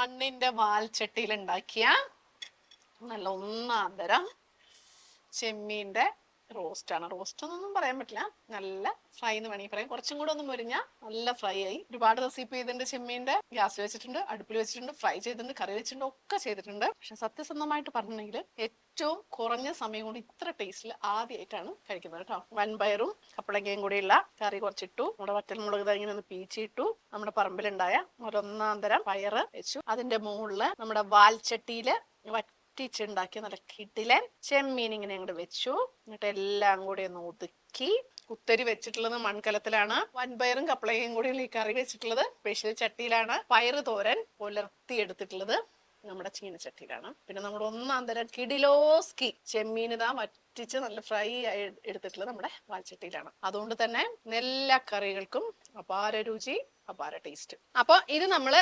മണ്ണിന്റെ വാൽച്ചട്ടിയിൽ ഉണ്ടാക്കിയ നല്ല ഒന്നാന്തരം ചെമ്മീന്റെ റോസ്റ്റ് ആണ് റോസ്റ്റ് എന്നൊന്നും പറയാൻ പറ്റില്ല. നല്ല ഫ്രൈ എന്ന് വേണമെങ്കിൽ പറയാം. കുറച്ചും കൂടെ ഒന്ന് മുരിഞ്ഞ നല്ല ഫ്രൈ ആയി. ഒരുപാട് റെസിപ്പി ചെയ്തിട്ടുണ്ട് ചെമ്മീന്റെ ഗ്യാസ് വെച്ചിട്ടുണ്ട് അടുപ്പിൽ വെച്ചിട്ടുണ്ട് ഫ്രൈ ചെയ്തിട്ടുണ്ട് കറി വെച്ചിട്ടുണ്ട് ഒക്കെ ചെയ്തിട്ടുണ്ട്. പക്ഷെ സത്യസന്ധമായിട്ട് പറഞ്ഞിട്ടുണ്ടെങ്കിൽ ഏറ്റവും കുറഞ്ഞ സമയം കൊണ്ട് ഇത്ര ടേസ്റ്റിൽ ആദ്യമായിട്ടാണ് കഴിക്കുന്നത് കേട്ടോ. വൻപയറും കപ്പളങ്ങയും കൂടിയുള്ള കറി കുറച്ചിട്ടു. നമ്മുടെ വറ്റൽമുളക് ഇങ്ങനെ ഒന്ന് പീച്ചിട്ടു നമ്മുടെ പറമ്പിലുണ്ടായ ഒരൊന്നാം തരം പയറ് വെച്ചു. അതിന്റെ മുകളിൽ നമ്മുടെ വാൽച്ചട്ടിയിൽ വറ്റിച്ചുണ്ടാക്കിയ നല്ല കിട്ടിലെ ചെമ്മീൻ ഇങ്ങനെ അങ്ങോട്ട് വെച്ചു. എന്നിട്ട് എല്ലാം കൂടി ഒന്ന് ഒതുക്കി കുത്തരി വെച്ചിട്ടുള്ളത് മൺകലത്തിലാണ്. വൻപയറും കപ്പളയും കൂടി ഈ കറി വെച്ചിട്ടുള്ളത്. സ്പെഷ്യൽ ചട്ടിയിലാണ്. പയറ് തോരൻ പുലർത്തി എടുത്തിട്ടുള്ളത് നമ്മുടെ ചീനച്ചട്ടിയിലാണ് പിന്നെ നമ്മുടെ ഒന്നാം തരം കിടിലോസ്കി ചെമ്മീനിതാ വറ്റിച്ച് നല്ല ഫ്രൈ ആയി എടുത്തിട്ടുള്ളത് നമ്മുടെ വാൽച്ചട്ടിയിലാണ്. അതുകൊണ്ട് തന്നെ എല്ലാ കറികൾക്കും അപാര രുചി അപാര ടേസ്റ്റ് അപ്പൊ ഇത് നമ്മൾ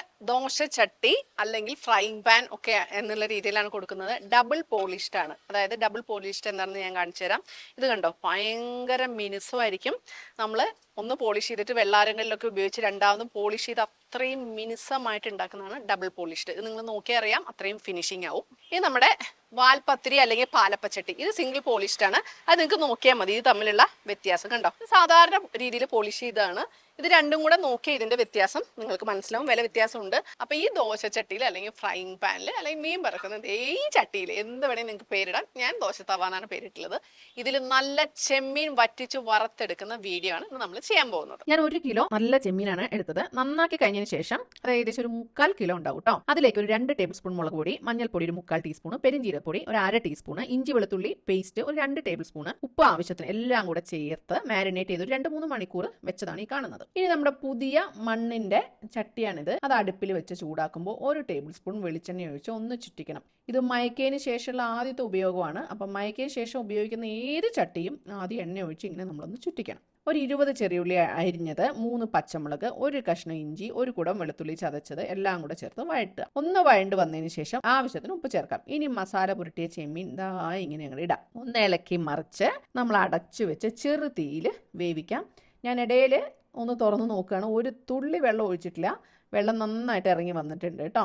ചട്ടി അല്ലെങ്കിൽ ഫ്രൈങ് പാൻ ഒക്കെ എന്നുള്ള രീതിയിലാണ് കൊടുക്കുന്നത്. ഡബിൾ പോളിഷ്ഡ് ആണ്. അതായത് ഡബിൾ പോളിഷ്ഡ് എന്താണെന്ന് ഞാൻ കാണിച്ചു തരാം. ഇത് കണ്ടോ? ഭയങ്കര മിനുസമായിരിക്കും. നമ്മൾ ഒന്ന് പോളിഷ് ചെയ്തിട്ട് വെള്ളാരങ്ങളിലൊക്കെ ഉപയോഗിച്ച് രണ്ടാമതും പോളിഷ് ചെയ്ത് അത്രയും മിനുസമായിട്ട് ഉണ്ടാക്കുന്നതാണ് ഡബിൾ പോളിഷ്ഡ് ഇത് നിങ്ങൾ നോക്കിയാൽ അറിയാം അത്രയും ഫിനിഷിംഗ് ആവും. ഇത് നമ്മുടെ വാൽപത്തിരി അല്ലെങ്കിൽ പാലപ്പച്ചട്ടി ഇത് സിംഗിൾ പോളിഷ്ഡ് ആണ്. അത് നിങ്ങൾക്ക് നോക്കിയാൽ മതി ഇത് തമ്മിലുള്ള വ്യത്യാസം കണ്ടോ? സാധാരണ രീതിയിൽ പോളിഷ് ചെയ്തതാണ്. ഇത് രണ്ടും കൂടെ നോക്കിയ ഇതിന്റെ വ്യത്യാസം നിങ്ങൾക്ക് മനസ്സിലാവും. വില വ്യത്യാസമുണ്ട്. അപ്പൊ ഈ ദോശച്ചട്ടിയിൽ അല്ലെങ്കിൽ ഫ്രൈങ് പാനിൽ അല്ലെങ്കിൽ മീൻ പറക്കുന്നത് ഈ ചട്ടിയിൽ എന്ത് വേണേലും നിങ്ങൾക്ക് പേരിടാം. ഞാൻ ദോശ തവാനാണ് പേരിട്ടുള്ളത് ഇതിൽ നല്ല ചെമ്മീൻ വറ്റിച്ച് വറുത്തെടുക്കുന്ന വീഡിയോ ആണ് നമ്മൾ ചെയ്യാൻ പോകുന്നത്. ഞാൻ ഒരു കിലോ നല്ല ചെമ്മീനാണ് എടുത്തത്. നന്നാക്കി കഴിഞ്ഞതിന് ശേഷം അത് ഏകദേശം ഒരു മുക്കാൽ കിലോ ഉണ്ടാവും കേട്ടോ അതിലേക്ക് ഒരു രണ്ട് ടേബിൾ സ്പൂൺ മുളക് പൊടി മഞ്ഞൾപ്പൊടി ഒരു മുക്കാൽ ടീസ്പൂൺ പെരിഞ്ചീരപ്പൊടി ഒരു അര ടീസ്പൂൺ ഇഞ്ചി വെളുത്തുള്ളി പേസ്റ്റ് ഒരു രണ്ട് ടേബിൾ സ്പൂൺ ഉപ്പ് ആവശ്യത്തിന് എല്ലാം കൂടെ ചേർത്ത് മാരിനേറ്റ് ചെയ്ത് ഒരു രണ്ട് മൂന്ന് മണിക്കൂർ വെച്ചതാണ് ഈ കാണുന്നത്. ഇനി നമ്മുടെ പുതിയ മണ്ണിന്റെ ചട്ടിയാണിത്. അത് അടുപ്പിൽ വെച്ച് ചൂടാക്കുമ്പോൾ ഒരു ടേബിൾ സ്പൂൺ വെളിച്ചെണ്ണ ഒഴിച്ച് ഒന്ന് ചുറ്റിക്കണം. ഇത് മയക്കതിന് ശേഷമുള്ള ആദ്യത്തെ ഉപയോഗമാണ്. അപ്പം മയക്കതിന് ശേഷം ഉപയോഗിക്കുന്ന ഏത് ചട്ടിയും ആദ്യം എണ്ണ ഒഴിച്ച് ഇങ്ങനെ നമ്മളൊന്ന് ചുറ്റിക്കണം. ഒരു ഇരുപത് ചെറിയുള്ളി അരിഞ്ഞത് മൂന്ന് പച്ചമുളക് ഒരു കഷ്ണം ഇഞ്ചി ഒരു കുടം വെളുത്തുള്ളി ചതച്ചത് എല്ലാം കൂടെ ചേർത്ത് വഴട്ടുക ഒന്ന് വഴണ്ട് വന്നതിന് ശേഷം ആവശ്യത്തിന് ഉപ്പ് ചേർക്കാം. ഇനി മസാല പുരട്ടിയ ചെമ്മീൻ ഇതാ ഇങ്ങനെ ഞങ്ങൾ ഇടാം. ഒന്ന് ഇളക്കി മറിച്ച് നമ്മൾ അടച്ചു വെച്ച് ചെറു തീയിൽ വേവിക്കാം. ഞാൻ ഇടയിൽ ഒന്ന് തുറന്ന് നോക്കുകയാണ്. ഒരു തുള്ളി വെള്ളം ഒഴിച്ചിട്ടില്ല. വെള്ളം നന്നായിട്ട് ഇറങ്ങി വന്നിട്ടുണ്ട് കേട്ടോ.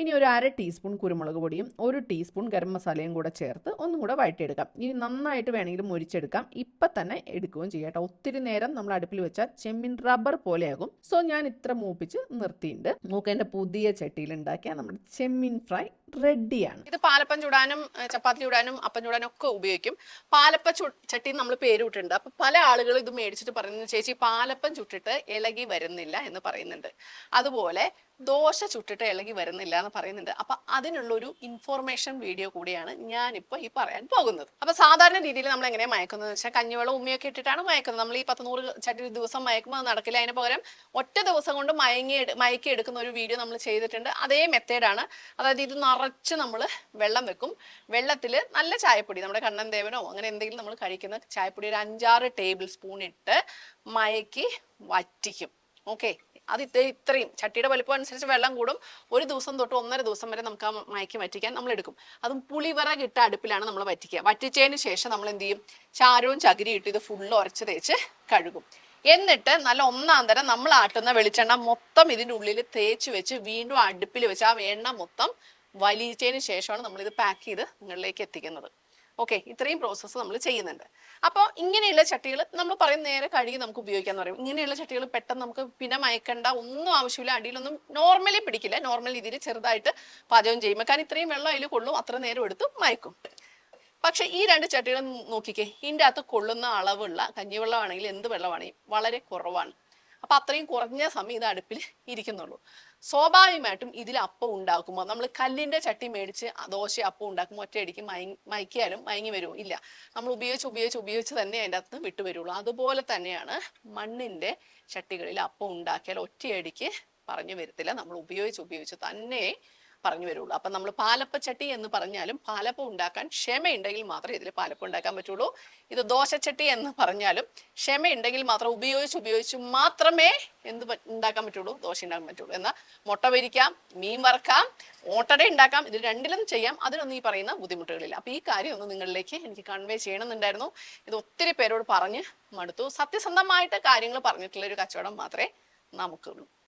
ഇനി ഒരു അര ടീസ്പൂൺ കുരുമുളക് പൊടിയും ഒരു ടീസ്പൂൺ ഗരം മസാലയും കൂടെ ചേർത്ത് ഒന്നും കൂടെ വഴറ്റിയെടുക്കാം. ഇനി നന്നായിട്ട് വേണമെങ്കിൽ മുരിച്ചെടുക്കാം. ഇപ്പം തന്നെ എടുക്കുകയും ചെയ്യാം ഒത്തിരി നേരം നമ്മൾ അടുപ്പിൽ വെച്ചാൽ ചെമ്മീൻ റബ്ബർ പോലെയാകും. സോ ഞാൻ ഇത്ര മൂപ്പിച്ച് നിർത്തിയിട്ടുണ്ട്. മൂക്കേന്റെ പുതിയ ചട്ടിയിൽ ഉണ്ടാക്കിയ നമ്മുടെ ചെമ്മീൻ ഫ്രൈ റെഡിയാണ്. ഇത് പാലപ്പം ചുടാനും ചപ്പാത്തി ചുടാനും അപ്പം ചുടാനും ഒക്കെ ഉപയോഗിക്കും. പാലപ്പ ചട്ടി നമ്മൾ പേര് വിട്ടിട്ടുണ്ട് അപ്പൊ പല ആളുകൾ ഇത് മേടിച്ചിട്ട് പറയുന്നത് ചേച്ചി പാലപ്പം ചുട്ടിട്ട് ഇളകി വരുന്നില്ല എന്ന് പറയുന്നുണ്ട്. അതുപോലെ ദോശ ചുട്ടിട്ട് ഇളകി വരുന്നില്ല എന്ന് പറയുന്നുണ്ട്. അപ്പൊ അതിനുള്ള ഒരു ഇൻഫോർമേഷൻ വീഡിയോ കൂടിയാണ് ഞാനിപ്പോ ഈ പറയാൻ പോകുന്നത്. അപ്പൊ സാധാരണ രീതിയിൽ നമ്മൾ എങ്ങനെ മയക്കുന്നത്? വെച്ചാൽ കഞ്ഞിവെള്ളം ഉമ്മയൊക്കെ ഇട്ടിട്ടാണ് മയക്കുന്നത്. നമ്മൾ ഈ പത്ത് നൂറ് ചട്ടി ദിവസം മയക്കുമ്പോൾ അത് നടക്കില്ല. അതിന് പകരം ഒറ്റ ദിവസം കൊണ്ട് മയങ്ങി മയക്കി എടുക്കുന്ന ഒരു വീഡിയോ നമ്മൾ ചെയ്തിട്ടുണ്ട്. അതേ മെത്തേഡാണ് അതായത് ഇത് നിറച്ച് നമ്മൾ വെള്ളം വെക്കും. വെള്ളത്തിൽ നല്ല ചായപ്പൊടി നമ്മുടെ കണ്ണൻ ദേവനോ അങ്ങനെ എന്തെങ്കിലും നമ്മൾ കഴിക്കുന്ന ചായപ്പൊടി ഒരു അഞ്ചാറ് ടേബിൾ സ്പൂൺ ഇട്ട് മയക്കി വറ്റിക്കും. ഓക്കെ? അത് ഇത് ഇത്രയും. ചട്ടിയുടെ വലിപ്പം അനുസരിച്ച് വെള്ളം കൂടും. ഒരു ദിവസം തൊട്ട് ഒന്നര ദിവസം വരെ നമുക്ക് ആ മയക്കി വറ്റിക്കാൻ നമ്മൾ എടുക്കും. അതും പുളിവറ കിട്ട അടുപ്പിലാണ് നമ്മൾ വറ്റിക്കുക. വറ്റിച്ചതിന് ശേഷം നമ്മൾ എന്ത് ചെയ്യും? ചാരവും ചകിരി ഇട്ട് ഇത് ഫുള്ള് ഉരച്ച് തേച്ച് കഴുകും. എന്നിട്ട് നല്ല ഒന്നാം തരം നമ്മൾ ആട്ടുന്ന വെളിച്ചെണ്ണ മൊത്തം ഇതിന്റെ ഉള്ളിൽ തേച്ച് വെച്ച് വീണ്ടും അടുപ്പിൽ വെച്ച് ആ എണ്ണ മൊത്തം വലിച്ചതിന് ശേഷമാണ് നമ്മൾ ഇത് പാക്ക് ചെയ്ത് നിങ്ങളിലേക്ക് എത്തിക്കുന്നത്. ഓക്കെ ഇത്രയും പ്രോസസ്സ് നമ്മൾ ചെയ്യുന്നുണ്ട്. അപ്പോൾ ഇങ്ങനെയുള്ള ചട്ടികൾ നമ്മൾ പറയും നേരെ കഴുകി നമുക്ക് ഉപയോഗിക്കാന്ന് പറയും. ഇങ്ങനെയുള്ള ചട്ടികൾ പെട്ടെന്ന് നമുക്ക് പിന്നെ മയക്കണ്ട ഒന്നും ആവശ്യമില്ല അടിയിലൊന്നും നോർമലി പിടിക്കില്ല. നോർമൽ രീതിയിൽ ചെറുതായിട്ട് പാചകം ചെയ്യുമ്പോൾ. കാരണം ഇത്രയും വെള്ളം അതിൽ കൊള്ളും അത്ര നേരം എടുത്ത് മയക്കും. പക്ഷേ ഈ രണ്ട് ചട്ടികൾ നോക്കിക്കേ ഇതിന്റെ അകത്ത് കൊള്ളുന്ന അളവുള്ള കഞ്ഞിവെള്ളമാണെങ്കിൽ എന്ത് വെള്ളമാണെങ്കിലും വളരെ കുറവാണ്. അപ്പൊ അത്രയും കുറഞ്ഞ സമയം ഇത് അടുപ്പിൽ ഇരിക്കുന്നുള്ളൂ. സ്വാഭാവികമായിട്ടും ഇതിൽ അപ്പം ഉണ്ടാക്കുമ്പോൾ നമ്മൾ കല്ലിന്റെ ചട്ടി മേടിച്ച് ദോശ അപ്പം ഉണ്ടാക്കുമ്പോൾ ഒറ്റയടിക്ക് മയ മയക്കിയാലും മയങ്ങി വരുമോ ഇല്ല. നമ്മൾ ഉപയോഗിച്ച് ഉപയോഗിച്ച് ഉപയോഗിച്ച് തന്നെ അതിന്റെ അകത്ത് വിട്ടു വരുള്ളൂ. അതുപോലെ തന്നെയാണ് മണ്ണിന്റെ ചട്ടികളിൽ അപ്പം ഉണ്ടാക്കിയാൽ ഒറ്റയടിക്ക് പറഞ്ഞു വരത്തില്ല. നമ്മൾ ഉപയോഗിച്ച് ഉപയോഗിച്ച് തന്നെ പറഞ്ഞു വരുള്ളൂ. അപ്പൊ നമ്മൾ പാലപ്പച്ചട്ടി എന്ന് പറഞ്ഞാലും പാലപ്പം ഉണ്ടാക്കാൻ ക്ഷമയുണ്ടെങ്കിൽ മാത്രമേ ഇതിൽ പാലപ്പം ഉണ്ടാക്കാൻ പറ്റുള്ളൂ. ഇത് ദോശച്ചട്ടി എന്ന് പറഞ്ഞാലും ക്ഷമയുണ്ടെങ്കിൽ മാത്രം ഉപയോഗിച്ച് ഉപയോഗിച്ച് മാത്രമേ എന്ത് ഉണ്ടാക്കാൻ പറ്റുള്ളൂ ദോശ ഉണ്ടാക്കാൻ പറ്റുള്ളൂ. എന്നാൽ മുട്ട പൊരിക്കാം മീൻ വറക്കാം ഓട്ടട ഉണ്ടാക്കാം ഇത് രണ്ടിലും ചെയ്യാം. അതിനൊന്നും ഈ പറയുന്ന ബുദ്ധിമുട്ടുകളില്ല. അപ്പൊ ഈ കാര്യം ഒന്ന് നിങ്ങളിലേക്ക് എനിക്ക് കൺവേ ചെയ്യണമെന്നുണ്ടായിരുന്നു. ഇത് ഒത്തിരി പേരോട് പറഞ്ഞ് മടുത്തു. സത്യസന്ധമായിട്ട് കാര്യങ്ങൾ പറഞ്ഞിട്ടുള്ള ഒരു കച്ചവടം മാത്രമേ നമുക്കുള്ളൂ.